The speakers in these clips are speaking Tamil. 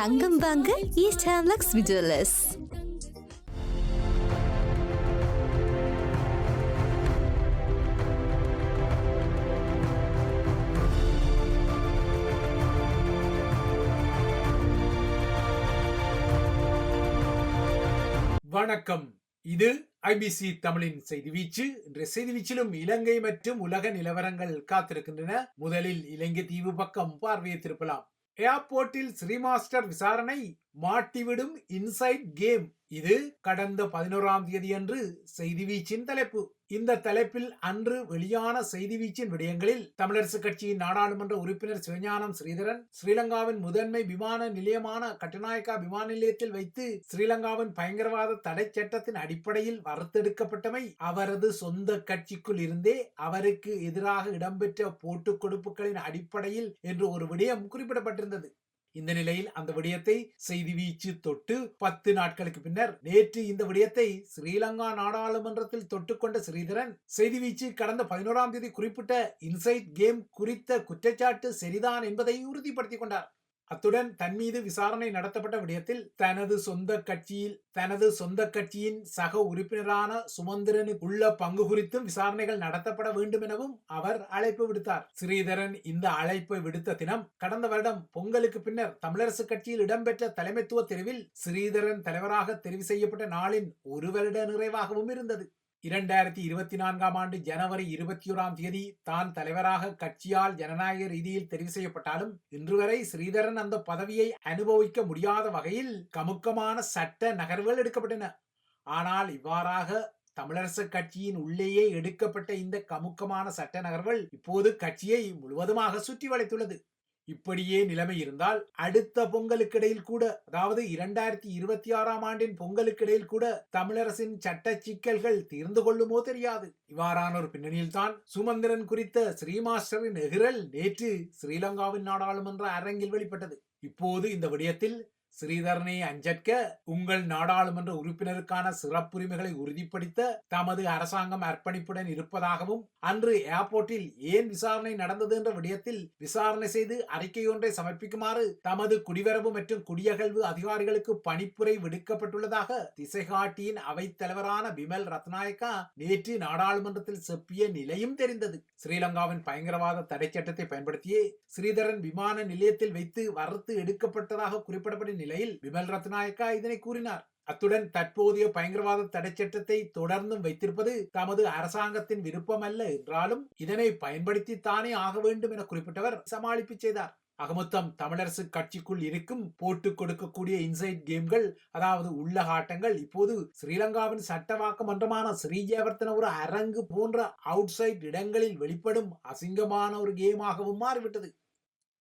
தங்கம் வாங்க ஈஸ்ட் ஹேம்லக்ஸ் விஜுவலர்ஸ் வணக்கம். இது ஐபிசி தமிழின் செய்தி வீச்சு. இன்றைய செய்தி வீச்சிலும் இலங்கை மற்றும் உலக நிலவரங்கள் காத்திருக்கின்றன. முதலில் இலங்கை தீவு பக்கம் பார்வையை திருப்பலாம். ஏர்போர்ட்டில் ஸ்ரீமாஸ்டர் விசாரணை மாட்டிவிடும் இன்சைட் கேம். இது கடந்த பதினோராம் தேதி அன்று செய்தி வீச்சின் தலைப்பு. இந்த தலைப்பில் அன்று வெளியான செய்தி வீச்சின் விடயங்களில் தமிழரசு கட்சியின் நாடாளுமன்ற உறுப்பினர் சிவஞானம் ஸ்ரீதரன் ஸ்ரீலங்காவின் முதன்மை விமான நிலையமான கட்டுநாயக்கா விமான நிலையத்தில் வைத்து ஸ்ரீலங்காவின் பயங்கரவாத தடை சட்டத்தின் அடிப்படையில் வறுத்தெடுக்கப்பட்டமை அவரது சொந்த கட்சிக்குள் இருந்தே அவருக்கு எதிராக இடம்பெற்ற போட்டுக் கொடுப்புகளின் அடிப்படையில் என்று ஒரு விடயம் குறிப்பிடப்பட்டிருந்தது. இந்த நிலையில் அந்த விடயத்தை செய்தி வீச்சு தொட்டு பத்து நாட்களுக்கு பின்னர் நேற்று இந்த விடயத்தை ஸ்ரீலங்கா நாடாளுமன்றத்தில் தொட்டுக்கொண்ட ஸ்ரீதரன் செய்தி வீச்சு கடந்த பதினோராம் தேதி குறிப்பிட்ட இன்சைட் கேம் குறித்த குற்றச்சாட்டு சரிதான் என்பதை உறுதிப்படுத்திக் கொண்டார். அத்துடன் தன் மீது விசாரணை நடத்தப்பட்ட விடயத்தில் தனது சொந்த கட்சியில் தனது சொந்த கட்சியின் சக உறுப்பினரான சுமந்திரனுக்கு உள்ள பங்கு குறித்தும் விசாரணைகள் நடத்தப்பட வேண்டும் எனவும் அவர் அழைப்பு விடுத்தார். ஸ்ரீதரன் இந்த அழைப்பை விடுத்த தினம் கடந்த வருடம் பொங்கலுக்கு பின்னர் தமிழரசு கட்சியில் இடம்பெற்ற தலைமைத்துவ தெரிவில் ஸ்ரீதரன் தலைவராக தெரிவு செய்யப்பட்ட நாளின் ஒரு வருட நிறைவாகவும் இருந்தது. இரண்டாயிரத்தி இருபத்தி நான்காம் ஆண்டு ஜனவரி இருபத்தி ஓராம் தேதி தான் தலைவராக கட்சியால் ஜனநாயக ரீதியில் தெரிவு செய்யப்பட்டாலும் இன்று வரை ஸ்ரீதரன் அந்த பதவியை அனுபவிக்க முடியாத வகையில் கமுக்கமான சட்ட நகர்வுகள் எடுக்கப்பட்டன. ஆனால் இவ்வாறாக தமிழரசு கட்சியின் உள்ளேயே எடுக்கப்பட்ட இந்த கமுக்கமான சட்ட நகர்வுகள் இப்போது கட்சியை முழுவதுமாக சுற்றி வளைத்துள்ளது. இப்படியே நிலைமை இருந்தால் அடுத்த பொங்கலுக்கிடையில் கூட அதாவது இரண்டாயிரத்தி இருபத்தி ஆறாம் ஆண்டின் பொங்கலுக்கிடையில் கூட தமிழரசின் சட்ட சிக்கல்கள் தீர்ந்து கொள்ளுமோ தெரியாது. இவ்வாறான ஒரு பின்னணியில்தான் சுமந்திரன் குறித்த ஸ்ரீமாஸ்டரின் எகிரல் நேற்று ஸ்ரீலங்காவின் நாடாளுமன்ற அரங்கில் வெளிப்பட்டது. இப்போது இந்த விடயத்தில் ஸ்ரீதரனை அஞ்சற்க உங்கள் நாடாளுமன்ற உறுப்பினருக்கான சிறப்புரிமைகளை உறுதிப்படுத்த தமது அரசாங்கம் அர்ப்பணிப்புடன் இருப்பதாகவும் அன்று ஏர்போர்ட்டில் ஏன் விசாரணை நடந்தது என்ற விடயத்தில் விசாரணை செய்து அறிக்கை ஒன்றை சமர்ப்பிக்குமாறு தமது குடிவரவு மற்றும் குடியகழ்வு அதிகாரிகளுக்கு பணிப்புரை விடுக்கப்பட்டுள்ளதாக திசைகாட்டியின் அவைத்தலைவரான பிமல் ரத்நாயக்கா நேற்று நாடாளுமன்றத்தில் செப்பிய நிலையும் தெரிந்தது. ஸ்ரீலங்காவின் பயங்கரவாத தடை சட்டத்தை பயன்படுத்தியே ஸ்ரீதரன் விமான நிலையத்தில் வைத்து வறுத்து எடுக்கப்பட்டதாக குறிப்பிடப்பட்ட நிலையில் விமல் ரத்நாயக்கா இதனை கூறினார். அத்துடன் தற்போதைய பயங்கரவாத தடை சட்டத்தை தொடர்ந்தும் வைத்திருப்பது தமது அரசாங்கத்தின் விருப்பமல்ல என்றாலும் இதனை பயன்படுத்தித்தானே ஆக வேண்டும் என குறிப்பிட்டவர் சமாளிப்பு செய்தார். அகமொத்தம் தமிழரசு கட்சிக்குள் இருக்கும் போட்டுக் கொடுக்கக்கூடிய இன்சைட் கேம்கள் அதாவது உள்ளகாட்டங்கள் இப்போது ஸ்ரீலங்காவின் சட்டவாக்க மன்றமான ஸ்ரீஜயவர்த்தன ஒரு அரங்கு போன்ற அவுட் சைட் இடங்களில் வெளிப்படும் அசிங்கமான ஒரு கேமாகவும் மாறிவிட்டது.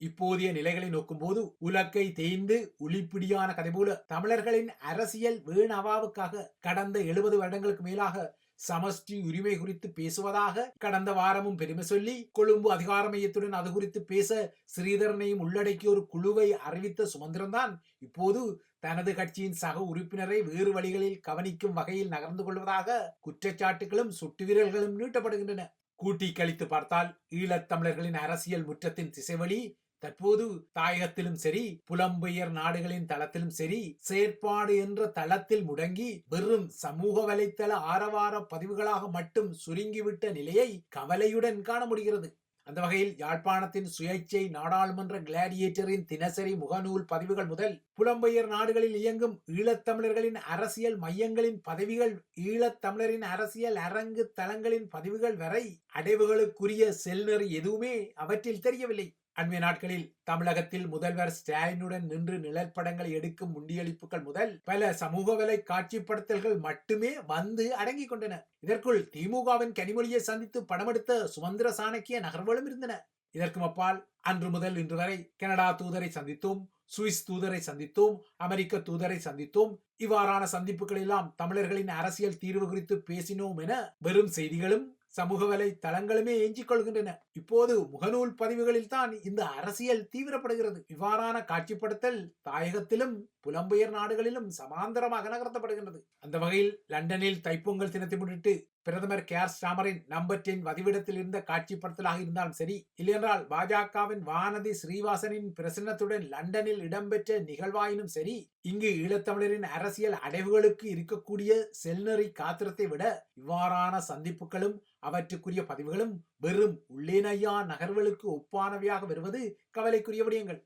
இப்போதைய நிலைகளை நோக்கும்போது உலக்கை தேய்ந்து உளிப்பிடியான கதை போல தமிழர்களின் அரசியல் வீணவாவுக்காக கடந்த எழுபது வருடங்களுக்கு மேலாக சமஷ்டி உரிமை குறித்து பேசுவதாக கடந்த வாரமும் பெருமை சொல்லி கொழும்பு அதிகார மையத்துடன் அது குறித்து பேச ஸ்ரீதரனையும் உள்ளடக்கிய ஒரு குழுவை அறிவித்த சுமந்திரன்தான் இப்போது தனது கட்சியின் சக உறுப்பினரை வேறு வழிகளில் கவனிக்கும் வகையில் நகர்ந்து கொள்வதாக குற்றச்சாட்டுகளும் சுட்டு வீரர்களும் நீட்டப்படுகின்றன. கூட்டி கழித்து பார்த்தால் ஈழத்தமிழர்களின் அரசியல் முற்றத்தின் திசைவழி தற்போது தாயகத்திலும் சரி புலம்பெயர் நாடுகளின் தளத்திலும் சரி செயற்பாடு என்ற தளத்தில் முடங்கி வெறும் சமூக வலைத்தள ஆரவார பதிவுகளாக மட்டும் சுருங்கிவிட்ட நிலையை கவலையுடன் காண முடிகிறது. அந்த வகையில் யாழ்ப்பாணத்தின் சுயேட்சை நாடாளுமன்ற கிளாடியேட்டரின் தினசரி முகநூல் பதிவுகள் முதல் புலம்பெயர் நாடுகளில் இயங்கும் ஈழத்தமிழர்களின் அரசியல் மையங்களின் பதவிகள் ஈழத்தமிழரின் அரசியல் அரங்கு தளங்களின் பதிவுகள் வரை அடைவுகளுக்குரிய செல்நெறி எதுவுமே அவற்றில் தெரியவில்லை. அண்மைய நாட்களில் தமிழகத்தில் முதல்வர் ஸ்டாலினுடன் நின்று நிழற்படங்களை எடுக்கும் முண்டியளிப்புகள் முதல் பல சமூக வலை காட்சிப்படுத்தல்கள் மட்டுமே வந்து அடங்கிக் கொண்டன. இதற்குள் திமுகவின் கனிமொழியை சந்தித்து படமெடுத்த சுமந்திர சாணக்கிய நகர்வுகளும் இருந்தன. இதற்கும் அப்பால் அன்று முதல் இன்று வரை கனடா தூதரை சந்தித்தோம் சுவிஸ் தூதரை சந்தித்தோம் அமெரிக்க தூதரை சந்தித்தோம். இவ்வாறான சந்திப்புகள் எல்லாம் தமிழர்களின் அரசியல் தீர்வு குறித்து பேசினோம் என வெறும் செய்திகளும் சமூக வலை தளங்களுமே எஞ்சிக் கொள்கின்றன இப்போது முகநூல் பதிவுகளில் தான் இந்த அரசியல் தீவிரப்படுகிறது. இவ்வாறான காட்சிப்படுத்தல் தாயகத்திலும் புலம்பெயர் நாடுகளிலும் சமாந்தரமாக நகர்த்தப்படுகின்றது. அந்த வகையில் லண்டனில் தைப்பொங்கல் தினத்தை முன்னிட்டு பிரதமர் கேர் ஸ்டாமரின் நம்பர் டென் வதிவிடத்தில் இருந்த காட்சிப்படுத்தலாக இருந்தாலும் சரி இல்லையென்றால் பாஜகவின் வானதி ஸ்ரீவாசனின் பிரசன்னத்துடன் லண்டனில் இடம்பெற்ற நிகழ்வாயினும் சரி இங்கு ஈழத்தமிழரின் அரசியல் அடைவுகளுக்கு இருக்கக்கூடிய செல்நெறி காத்திரத்தை விட இவ்வாறான சந்திப்புகளும் அவற்றுக்குரிய பதிவுகளும் வெறும் உள்ளேனையா நகர்வுகளுக்கு ஒப்பானவையாக வருவது கவலைக்குரிய விடயங்கள்.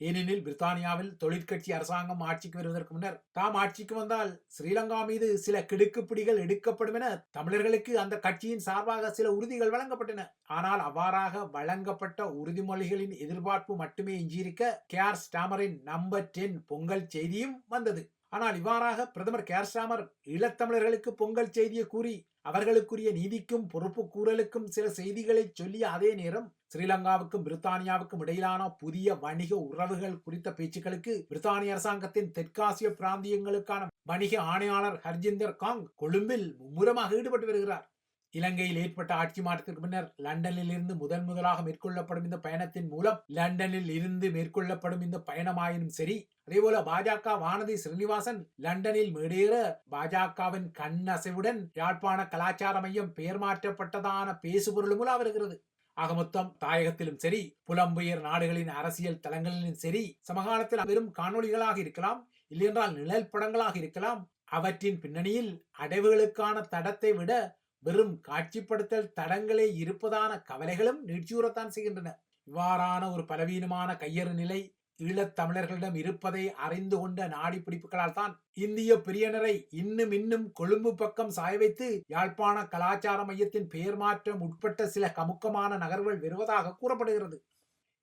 ஏனெனில் பிரித்தானியாவில் தொழிற்கட்சி அரசாங்கம் ஆட்சிக்கு வருவதற்கு முன்னர் தாம் ஆட்சிக்கு வந்தால் ஸ்ரீலங்கா மீது சில கிடுக்குப்பிடிகள் எடுக்கப்படும் என தமிழர்களுக்கு அந்த கட்சியின் சார்பாக சில உறுதிகள் வழங்கப்பட்டன. ஆனால் அவ்வாறாக வழங்கப்பட்ட உறுதிமொழிகளின் எதிர்பார்ப்பு மட்டுமே எஞ்சியிருக்க கேர் ஸ்டாமரின் நம்பர் டென் பொங்கல் செய்தியும் வந்தது. ஆனால் இவ்வாறாக பிரதமர் கேர் ஈழத்தமிழர்களுக்கு பொங்கல் செய்தியை கூறி அவர்களுக்குரிய நீதிக்கும் பொறுப்பு கூறலுக்கும் சில செய்திகளை சொல்லிய அதே நேரம் ஸ்ரீலங்காவுக்கும் பிரித்தானியாவுக்கும் இடையிலான புதிய வணிக உறவுகள் குறித்த பேச்சுக்களுக்கு பிரித்தானிய அரசாங்கத்தின் தெற்காசிய பிராந்தியங்களுக்கான வணிக ஆணையாளர் ஹர்ஜிந்தர் காங் கொழும்பில் மும்முரமாக ஈடுபட்டு வருகிறார். இலங்கையில் ஏற்பட்ட ஆட்சி மாற்றத்திற்கு பின்னர் லண்டனில் இருந்து முதன் முதலாக மேற்கொள்ளப்படும் இந்த பயணத்தின் மூலம் லண்டனில் இருந்து மேற்கொள்ளப்படும் இந்த பயணமாயினும் சரி அதேபோல பாஜக வானதி ஸ்ரீனிவாசன் லண்டனில் மேடேற பாஜகவின் கண்ணசைவுடன் யாழ்ப்பாண கலாச்சார மையம் பெயர் மாற்றப்பட்டதான பேசுபொருளும் உலா ஆக மொத்தம் தாயகத்திலும் சரி புலம்பெயர் நாடுகளின் அரசியல் தளங்களிலும் சரி சமகாலத்தில் வெறும் காணொளிகளாக இருக்கலாம் இல்லையென்றால் நிழல் படங்களாக இருக்கலாம் அவற்றின் பின்னணியில் அடைவுகளுக்கான தடத்தை விட வெறும் காட்சிப்படுத்தல் தடங்களே இருப்பதான கவலைகளும் நீட்சியூறத்தான் செய்கின்றன. இவ்வாறான ஒரு பலவீனமான கையறு நிலை ஈழத் தமிழர்களிடம் இருப்பதை அறிந்து கொண்ட நாடி பிடிப்புகளால் தான் இந்திய பிரியனரை இன்னும் இன்னும் கொழும்பு பக்கம் சாய வைத்து யாழ்ப்பாண கலாச்சார மையத்தின் பெயர் மாற்றம் உட்பட்ட சில கமுக்கமான நகர்வுகள் வருவதாக கூறப்படுகிறது.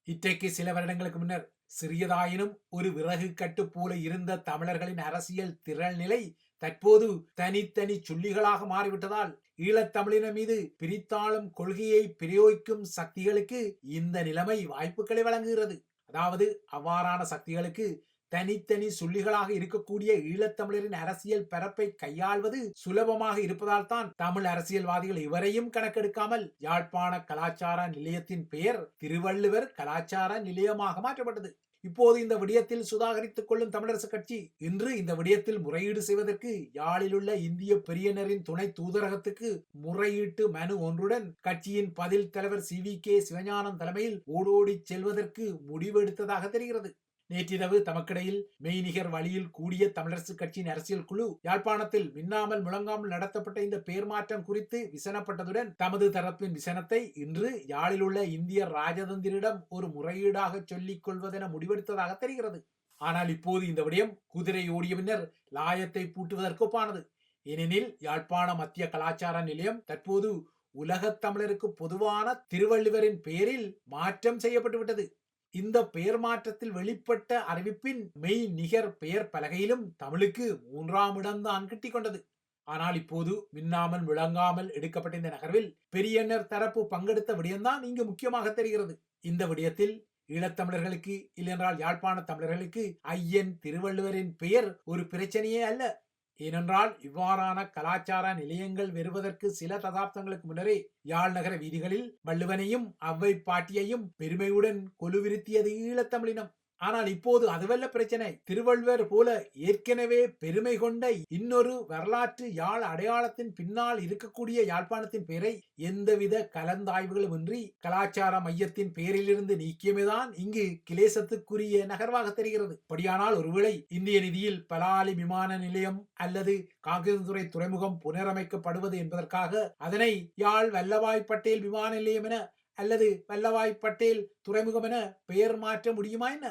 இற்றைக்கு சில வருடங்களுக்கு முன்னர் சிறியதாயினும் ஒரு விறகு கட்டு போல இருந்த தமிழர்களின் அரசியல் திரள் நிலை தற்போது தனித்தனி சுள்ளிகளாக மாறிவிட்டதால் ஈழத்தமிழின மீது பிரித்தாளும் கொள்கையை பிரயோகிக்கும் சக்திகளுக்கு இந்த நிலைமை வாய்ப்புகளை வழங்குகிறது. அதாவது அவ்வாறான சக்திகளுக்கு தனித்தனி சுள்ளிகளாக இருக்கக்கூடிய ஈழத்தமிழரின் அரசியல் பரப்பை கையாள்வது சுலபமாக இருப்பதால் தான் தமிழ் அரசியல்வாதிகள் இவரையும் கணக்கெடுக்காமல் யாழ்ப்பாண கலாச்சார நிலையத்தின் பெயர் திருவள்ளுவர் கலாச்சார நிலையமாக மாற்றப்பட்டது. இப்போது இந்த விடயத்தில் சுதாகரித்துக் கொள்ளும் தமிழரசு கட்சி இன்று இந்த விடயத்தில் முறையீடு செய்வதற்கு யாழிலுள்ள இந்திய பெரியனரின் துணை தூதரகத்துக்கு முறையீட்டு மனு ஒன்றுடன் கட்சியின் பதில் தலைவர் சி வி கே சிவஞானம் தலைமையில் ஓடோடி செல்வதற்கு முடிவெடுத்ததாக தெரிகிறது. நேற்றிரவு தமக்கிடையில் மெய்நிகர் வழியில் கூடிய தமிழரசு கட்சியின் அரசியல் குழு யாழ்ப்பாணத்தில் மின்னாமல் முழங்காமல் நடத்தப்பட்ட இந்த பெயர் மாற்றம் குறித்து விசனப்பட்டதுடன் தமது தரப்பின் விசனத்தை இன்று யாழில் உள்ள இந்திய ராஜதந்திரிடம் ஒரு முறையீடாக சொல்லிக் கொள்வதென முடிவெடுத்ததாக தெரிகிறது. ஆனால் இப்போது இந்த விடயம் குதிரை ஓடிய பின்னர் லாயத்தை பூட்டுவதற்கு ஒப்பானது ஏனெனில் யாழ்ப்பாண மத்திய கலாச்சார நிலையம் தற்போது உலகத் தமிழருக்கு பொதுவான திருவள்ளுவரின் பெயரில் மாற்றம் செய்யப்பட்டுவிட்டது. இந்த பெயர் மாற்றத்தில் வெளிப்பட்ட அறிவிப்பின் மெய் நிகர் பெயர் பலகையிலும் தமிழுக்கு மூன்றாம் இடம்தான் கிட்டிக் கொண்டது. ஆனால் இப்போது மின்னாமல் விளங்காமல் எடுக்கப்பட்ட இந்த நகர்வில் பெரியண்ணர் தரப்பு பங்கெடுத்த விடயம்தான் இங்கு முக்கியமாக தெரிகிறது. இந்த விடயத்தில் ஈழத்தமிழர்களுக்கு இல்லையென்றால் யாழ்ப்பாண தமிழர்களுக்கு ஐயன் திருவள்ளுவரின் பெயர் ஒரு பிரச்சனையே அல்ல. ஏனென்றால் இவ்வாறான கலாச்சார நிலையங்கள் வருவதற்கு சில தசாப்தங்களுக்கு முன்னரே யாழ் நகர வீதிகளில் வள்ளுவனையும் அவ்வை பாட்டியையும் பெருமையுடன் கொலுவிருத்தியது ஈழத்தமிழினம். ஆனால் இப்போது அதுவல்ல பிரச்சனை. திருவள்ளுவர் போல ஏற்கனவே பெருமை கொண்ட இன்னொரு வரலாற்று யாழ் அடையாளத்தின் பின்னால் இருக்கக்கூடிய யாழ்ப்பாணத்தின் பெயரை எந்தவித கலந்தாய்வுகளும் இன்றி கலாச்சார மையத்தின் பெயரிலிருந்து நீக்கியமேதான் இங்கு கிளேசத்துக்குரிய நகர்வாக தெரிகிறது. படியானால் ஒருவேளை இந்திய நிதியில் பலாலி விமான நிலையம் அல்லது காங்கிரசுரை துறைமுகம் புனரமைக்கப்படுவது என்பதற்காக அதனை யாழ் வல்லவாய் பட்டேல் விமான நிலையம் என அல்லது வல்லவாய் பட்டேல் துறைமுகம் என பெயர் மாற்ற முடியுமா என்ன?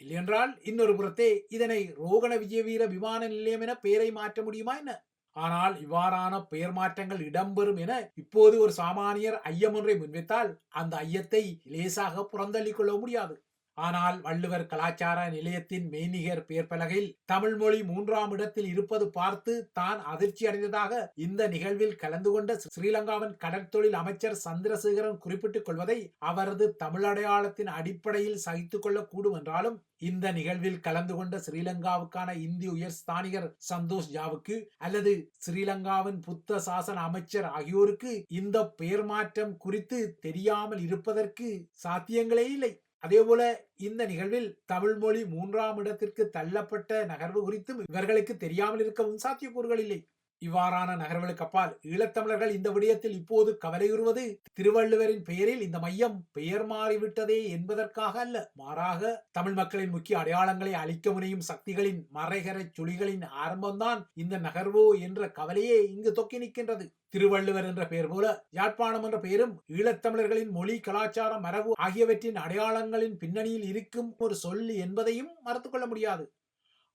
இல்லையென்றால் இன்னொரு புறத்தே இதனை ரோகண விஜயவீர விமான நிலையம் என பெயரை மாற்ற முடியுமா என்ன? ஆனால் இவ்வாறான பெயர் மாற்றங்கள் இடம்பெறும் என இப்போது ஒரு சாமானியர் ஐயம் ஒன்றை முன்வைத்தால் அந்த ஐயத்தை லேசாக புறந்தள்ளிக் கொள்ள முடியாது. ஆனால் வள்ளுவர் கலாச்சார நிலையத்தின் மெய்நிகர் பெயர் பலகையில் தமிழ் மொழி மூன்றாம் இடத்தில் இருப்பது பார்த்து தான் அதிர்ச்சி அடைந்ததாக இந்த நிகழ்வில் கலந்து கொண்ட ஸ்ரீலங்காவின் கடற்தொழில் அமைச்சர் சந்திரசேகரன் குறிப்பிட்டுக் கொள்வதை அவரது தமிழடையாளத்தின் அடிப்படையில் சகித்துக் கொள்ளக்கூடும் என்றாலும் இந்த நிகழ்வில் கலந்து கொண்ட ஸ்ரீலங்காவுக்கான இந்திய உயர் ஸ்தானிகர் சந்தோஷ் ஜாவுக்கு அல்லது ஸ்ரீலங்காவின் புத்த சாசன அமைச்சர் ஆகியோருக்கு இந்த பெயர் மாற்றம் குறித்து தெரியாமல் இருப்பதற்கு சாத்தியங்களே இல்லை. அதேபோல இந்த நிகழ்வில் தமிழ் மொழி மூன்றாம் இடத்திற்கு தள்ளப்பட்ட நகர்வு குறித்தும் இவர்களுக்கு தெரியாமல் இருக்கவும் சாத்தியக்கூறுகள் இல்லை. இவ்வாறான நகர்வுகளுக்கு அப்பால் ஈழத்தமிழர்கள் இந்த விடயத்தில் இப்போது கவலையுறுவது திருவள்ளுவரின் பெயரில் இந்த மையம் பெயர் மாறிவிட்டதே என்பதற்காக அல்ல. மாறாக தமிழ் மக்களின் முக்கிய அடையாளங்களை அழிக்க முனையும் சக்திகளின் மறைகர சுழிகளின் ஆரம்பம்தான் இந்த நகர்வோ என்ற கவலையே இங்கு தொக்கி நிற்கின்றது. திருவள்ளுவர் என்ற பெயர் போல யாழ்ப்பாணம் என்ற பெயரும் ஈழத்தமிழர்களின் மொழி கலாச்சாரம் மரபு ஆகியவற்றின் அடையாளங்களின் பின்னணியில் இருக்கும் ஒரு சொல் என்பதையும் மறுத்துக்கொள்ள முடியாது.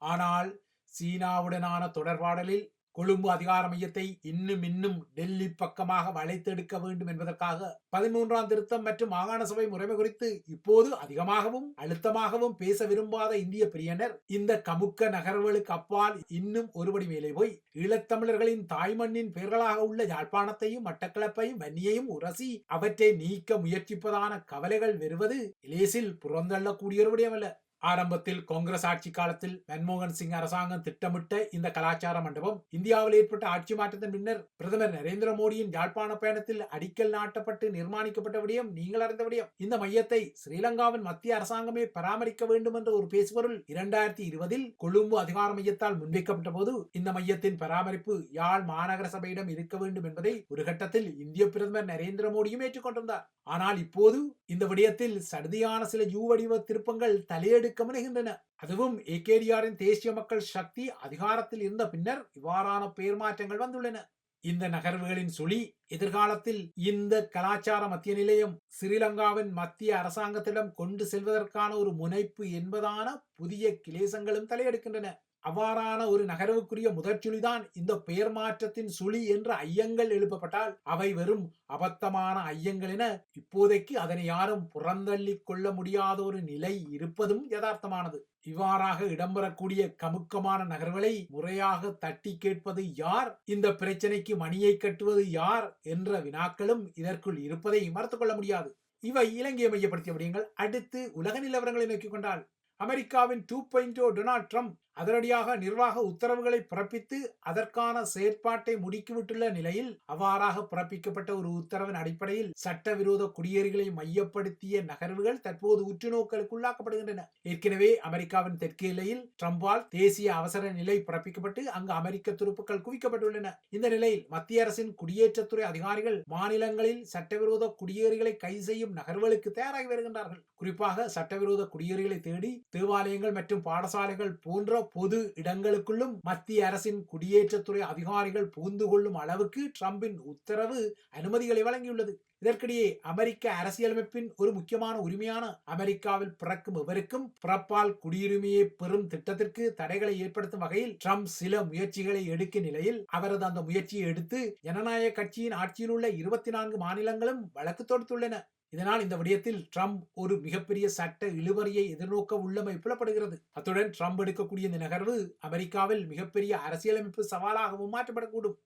ஆனால் சீனாவுடனான தொடர்பாடலில் கொழும்பு அதிகார மையத்தை இன்னும் இன்னும் டெல்லி பக்கமாக வளைத்தெடுக்க வேண்டும் என்பதற்காக பதிமூன்றாம் திருத்தம் மற்றும் மாகாண சபை முறைமை குறித்து இப்போது அதிகமாகவும் அழுத்தமாகவும் பேச விரும்பாத இந்திய பிரியனர் இந்த கமுக்க நகர்வுகளுக்கு அப்பால் இன்னும் ஒருபடி மேலே போய் ஈழத்தமிழர்களின் தாய்மண்ணின் பெயர்களாக உள்ள யாழ்ப்பாணத்தையும் மட்டக்களப்பையும் வன்னியையும் உரசி அவற்றை நீக்க முயற்சிப்பதான கவலைகள் வருவது இலேசில் புறந்தள்ளக்கூடிய ஒரு ஆரம்பத்தில் காங்கிரஸ் ஆட்சி காலத்தில் மன்மோகன் சிங் அரசாங்கம் திட்டமிட்ட இந்த கலாச்சார மண்டபம் இந்தியாவில் ஏற்பட்ட ஆட்சி மாற்றத்தின் பின்னர் பிரதமர் நரேந்திர மோடியின் யாழ்ப்பாண பயணத்தில் அடிக்கல் நாட்டப்பட்டு நிர்மாணிக்கப்பட்ட விடயம் நீங்கள் அறிந்த விடயம். இந்த மையத்தை ஸ்ரீலங்காவின் மத்திய அரசாங்கமே பராமரிக்க வேண்டும் என்ற ஒரு பேசுபொருள் இரண்டாயிரத்தி இருபதில் கொழும்பு அதிகார மையத்தால் முன்வைக்கப்பட்ட போது இந்த மையத்தின் பராமரிப்பு யாழ் மாநகர சபையிடம் இருக்க வேண்டும் என்பதை ஒரு கட்டத்தில் இந்திய பிரதமர் நரேந்திர மோடியும் ஏற்றுக்கொண்டிருந்தார். ஆனால் இப்போது இந்த விடயத்தில் சடுதியான சில யூ வடிவ திருப்பங்கள் தலையெடு முனைகின்றன அதுவும் ஏகேடிஆரின் தேசிய மக்கள் சக்தி அதிகாரத்தில் இருந்த பின்னர் இவ்வாறான பெயர் மாற்றங்கள் வந்துள்ளன. இந்த நகர்வுகளின் சுழி எதிர்காலத்தில் இந்த கலாச்சார மத்திய நிலையம் ஸ்ரீலங்காவின் மத்திய அரசாங்கத்திடம் கொண்டு செல்வதற்கான ஒரு முனைப்பு என்பதான புதிய கிளேசங்களும் தலையெடுக்கின்றன. அவ்வாறான ஒரு நகர்வுக்குரிய முதற்சுழிதான் இந்த பெயர் மாற்றத்தின் சுழி என்ற ஐயங்கள் எழுப்பப்பட்டால் அவை வெறும் அபத்தமான ஐயங்கள் என இப்போதைக்கு அதனை யாரும் புறந்தள்ளி கொள்ள முடியாத ஒரு நிலை இருப்பதும் யதார்த்தமானது. இவ்வாறாக இடம்பெறக்கூடிய கமுக்கமான நகர்வுகளை முறையாக தட்டி கேட்பது யார்? இந்த பிரச்சனைக்கு மணியை கட்டுவது யார்? என்ற வினாக்களும் இதற்குள் இருப்பதை மறுத்துக் கொள்ள முடியாது. இவை இலங்கையை மையப்படுத்திய விடயங்கள். அடுத்து உலக நிலவரங்களை நோக்கிக் கொண்டால் அமெரிக்காவின் two point o oh Donald Trump அதிரடியாக நிர்வாக உத்தரவுகளை பிறப்பித்து அதற்கான செயற்பாட்டை முடுக்கிவிட்டுள்ள நிலையில் அவ்வாறாக பிறப்பிக்கப்பட்ட ஒரு உத்தரவின் அடிப்படையில் சட்டவிரோத குடியேறிகளை மையப்படுத்திய நகர்வுகள் தற்போது உற்றுநோக்கலுக்குள்ளாக்கப்படுகின்றன ஏற்கனவே அமெரிக்காவின் தெற்கு எல்லையில் ட்ரம்பால் தேசிய அவசர நிலை பிறப்பிக்கப்பட்டு அங்கு அமெரிக்க துருப்புக்கள் குவிக்கப்பட்டுள்ளன. இந்த நிலையில் மத்திய அரசின் குடியேற்றத்துறை அதிகாரிகள் மாநிலங்களில் சட்டவிரோத குடியேறிகளை கைது செய்யும் நகர்வுகளுக்கு தயாராகி வருகின்றார்கள். குறிப்பாக சட்டவிரோத குடியேறிகளை தேடி தேவாலயங்கள் மற்றும் பாடசாலைகள் போன்ற பொது இடங்களுக்குள்ளும் மத்திய அரசின் குடியேற்றத்துறை அதிகாரிகள் புகுந்து கொள்ளும் அளவுக்கு ட்ரம்பின் உத்தரவு அனுமதிகளை வழங்கியுள்ளது. இதற்கிடையே அமெரிக்க அரசியலமைப்பின் ஒரு முக்கியமான உரிமையான அமெரிக்காவில் பிறக்கும் எவருக்கும் பிறப்பால் குடியுரிமையை பெறும் திட்டத்திற்கு தடைகளை ஏற்படுத்தும் வகையில் ட்ரம்ப் சில முயற்சிகளை எடுக்கும் நிலையில் அவரது அந்த முயற்சியை எடுத்து ஜனநாயக கட்சியின் ஆட்சியில் உள்ள இருபத்தி நான்கு மாநிலங்களும் வழக்கு தொடுத்துள்ளன. இதனால் இந்த விடயத்தில் ட்ரம்ப் ஒரு மிகப்பெரிய சட்ட இழுவரியை எதிர்நோக்க உள்ளமை புலப்படுகிறது. அத்துடன் ட்ரம்ப் எடுக்கக்கூடிய இந்த நகர்வு அமெரிக்காவில் மிகப்பெரிய அரசியலமைப்பு சவாலாகவும் மாற்றப்படக்கூடும்.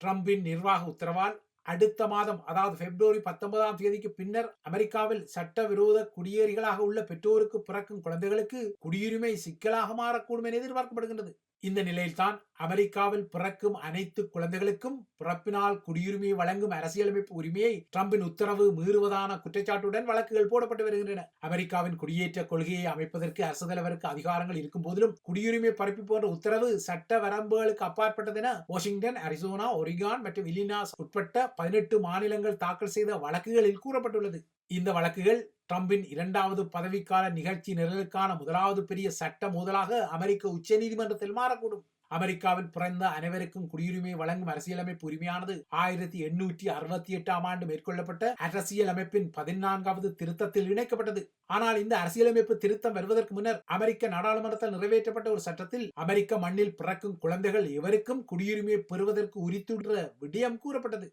ட்ரம்பின் நிர்வாக உத்தரவால் அடுத்த மாதம் அதாவது பிப்ரவரி பத்தொன்பதாம் தேதிக்கு பின்னர் அமெரிக்காவில் சட்டவிரோத குடியேறிகளாக உள்ள பெற்றோருக்கு பிறக்கும் குழந்தைகளுக்கு குடியுரிமை சிக்கலாக மாறக்கூடும் என எதிர்பார்க்கப்படுகின்றது. இந்த நிலையில்தான் அமெரிக்காவில் பிறக்கும் அனைத்து குழந்தைகளுக்கும் பிறப்பினால் குடியுரிமையை வழங்கும் அரசியலமைப்பு உரிமையை ட்ரம்பின் உத்தரவு மீறுவதான குற்றச்சாட்டுடன் வழக்குகள் போடப்பட்டு வருகின்றன. அமெரிக்காவின் குடியேற்ற கொள்கையை அமைப்பதற்கு அரசு தலைவருக்கு அதிகாரங்கள் இருக்கும் போதிலும் குடியுரிமை பரப்பி போன்ற உத்தரவு சட்ட வரம்புகளுக்கு அப்பாற்பட்டது என வாஷிங்டன் அரிசோனா ஒரிகான் மற்றும் இலினாஸ் உட்பட்ட பதினெட்டு மாநிலங்கள் தாக்கல் செய்த வழக்குகளில் கூறப்பட்டுள்ளது. இந்த வழக்குகள் ட்ரம்பின் இரண்டாவது பதவிக்கால நிகழ்ச்சி நிரலுக்கான முதலாவது பெரிய சட்ட மோதலாக அமெரிக்க உச்சநீதிமன்றத்தில் மாறக்கூடும். அமெரிக்காவில் பிறந்த அனைவருக்கும் குடியுரிமை வழங்கும் அரசியலமைப்பு உரிமையானது ஆயிரத்தி எண்ணூற்றி அறுபத்தி எட்டாம் ஆண்டு மேற்கொள்ளப்பட்ட அரசியல் அமைப்பின் பதினான்காவது திருத்தத்தில் இணைக்கப்பட்டது. ஆனால் இந்த அரசியலமைப்பு திருத்தம் வருவதற்கு முன்னர் அமெரிக்க நாடாளுமன்றத்தில் நிறைவேற்றப்பட்ட ஒரு சட்டத்தில் அமெரிக்க மண்ணில் பிறக்கும் குழந்தைகள் எவருக்கும் குடியுரிமையை பெறுவதற்கு உரித்துள்ள விடயம் கூறப்பட்டது.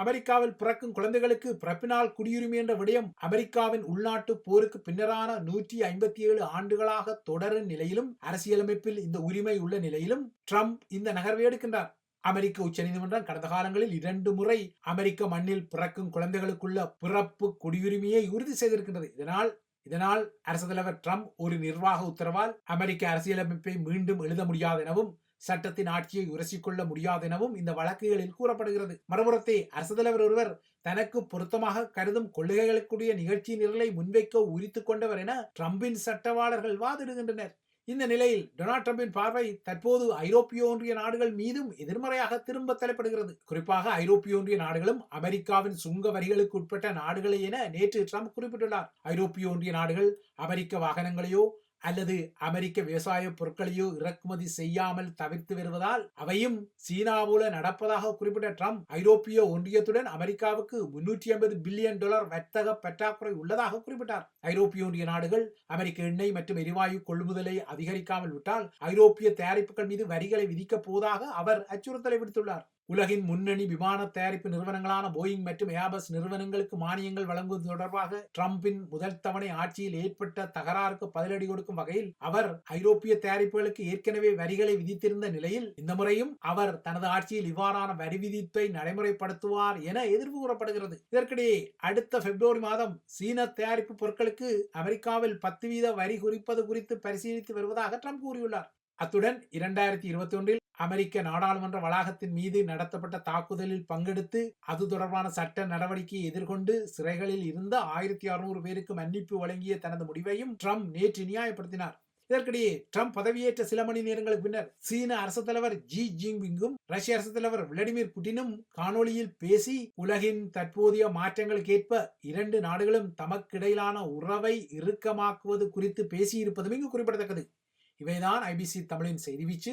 அமெரிக்காவில் பிறக்கும் குழந்தைகளுக்கு பிறப்பினால் குடியுரிமை என்ற விடயம் அமெரிக்காவின் உள்நாட்டு போருக்கு பின்னரான நூற்றி ஐம்பத்தி ஏழு ஆண்டுகளாக தொடரும் நிலையிலும் அரசியலமைப்பில் இந்த உரிமை உள்ள நிலையிலும் ட்ரம்ப் இந்த நகர்வை எடுக்கின்றார். அமெரிக்க உச்சநீதிமன்றம் கடந்த காலங்களில் இரண்டு முறை அமெரிக்க மண்ணில் பிறக்கும் குழந்தைகளுக்குள்ள பிறப்பு குடியுரிமையை உறுதி செய்திருக்கின்றது. இதனால் இதனால் அரசு தலைவர் ட்ரம்ப் ஒரு நிர்வாக உத்தரவால் அமெரிக்க அரசியலமைப்பை மீண்டும் எழுத முடியாது எனவும் சட்டத்தின் ஆட்சியை உரசிக்கொள்ள முடியாதெனவும் இந்த வழக்குகளில் கூறப்படுகிறது. மறுபுறத்தே அரசு தலைவர் ஒருவர் தனக்கு பொருத்தமாக கருதும் கொள்கைகளுக்குரிய நிகழ்ச்சி நிரலை முன்வைக்க உரித்து கொண்டவர் என ட்ரம்பின் சட்டவாளர்கள் வாதிடுகின்றனர். இந்த நிலையில் டொனால்ட் ட்ரம்பின் பார்வை தற்போது ஐரோப்பிய ஒன்றிய நாடுகள் மீதும் எதிர்மறையாக திரும்ப தலைப்படுகிறது குறிப்பாக ஐரோப்பிய ஒன்றிய நாடுகளும் அமெரிக்காவின் சுங்க வரிகளுக்கு உட்பட்ட நாடுகளே என நேற்று ட்ரம்ப் குறிப்பிட்டுள்ளார். ஐரோப்பிய ஒன்றிய நாடுகள் அமெரிக்க வாகனங்களையோ அல்லது அமெரிக்க விவசாய பொருட்களையோ இறக்குமதி செய்யாமல் தவிர்த்து வருவதால் அவையும் சீனாவுல நடப்பதாக குறிப்பிட்ட ட்ரம்ப் ஐரோப்பிய ஒன்றியத்துடன் அமெரிக்காவுக்கு முன்னூற்றி ஐம்பது பில்லியன் டாலர் வர்த்தக பற்றாக்குறை உள்ளதாக குறிப்பிட்டார். ஐரோப்பிய ஒன்றிய நாடுகள் அமெரிக்க எண்ணெய் மற்றும் எரிவாயு கொள்முதலை அதிகரிக்காமல் விட்டால் ஐரோப்பிய தயாரிப்புகள் மீது வரிகளை விதிக்கப் போவதாக அவர் அச்சுறுத்தலை விடுத்துள்ளார். உலகின் முன்னணி விமான தயாரிப்பு நிறுவனங்களான போயிங் மற்றும் ஏபஸ் நிறுவனங்களுக்கு மானியங்கள் வழங்குவது தொடர்பாக ட்ரம்பின் முதல் தவணை ஆட்சியில் ஏற்பட்ட தகராறுக்கு பதிலடி கொடுக்கும் வகையில் அவர் ஐரோப்பிய தயாரிப்புகளுக்கு ஏற்கனவே வரிகளை விதித்திருந்த நிலையில் இந்த முறையும் அவர் தனது ஆட்சியில் இவ்வாறான வரி விதிப்பை நடைமுறைப்படுத்துவார் என எதிர்ப்பு கூறப்படுகிறது. இதற்கிடையே அடுத்த பிப்ரவரி மாதம் சீன தயாரிப்பு பொருட்களுக்கு அமெரிக்காவில் பத்து வீத வரி குறிப்பது குறித்து பரிசீலித்து வருவதாக ட்ரம்ப் கூறியுள்ளார். அத்துடன் இரண்டாயிரத்தி இருபத்தி ஒன்றில் அமெரிக்க நாடாளுமன்ற வளாகத்தின் மீது நடத்தப்பட்ட தாக்குதலில் பங்கெடுத்து அது தொடர்பான சட்ட நடவடிக்கையை எதிர்கொண்டு சிறைகளில் இருந்த ஆயிரத்தி அறுநூறு பேருக்கு மன்னிப்பு வழங்கிய தனது முடிவையும் ட்ரம்ப் நேற்று நியாயப்படுத்தினார். இதற்கிடையே ட்ரம்ப் பதவியேற்ற சில மணி நேரங்களுக்கு பின்னர் சீன அரசு தலைவர் ஜி ஜின்பிங்கும் ரஷ்ய அரசு தலைவர் விளாடிமிர் புட்டினும் காணொளியில் பேசி உலகின் தற்போதைய மாற்றங்களுக்கேற்ப இரண்டு நாடுகளும் தமக்கிடையிலான உறவை இறுக்கமாக்குவது குறித்து பேசியிருப்பதும் இங்கு குறிப்பிடத்தக்கது. இவைதான் ஐபிசி தமிழின் செய்தி வீச்சு.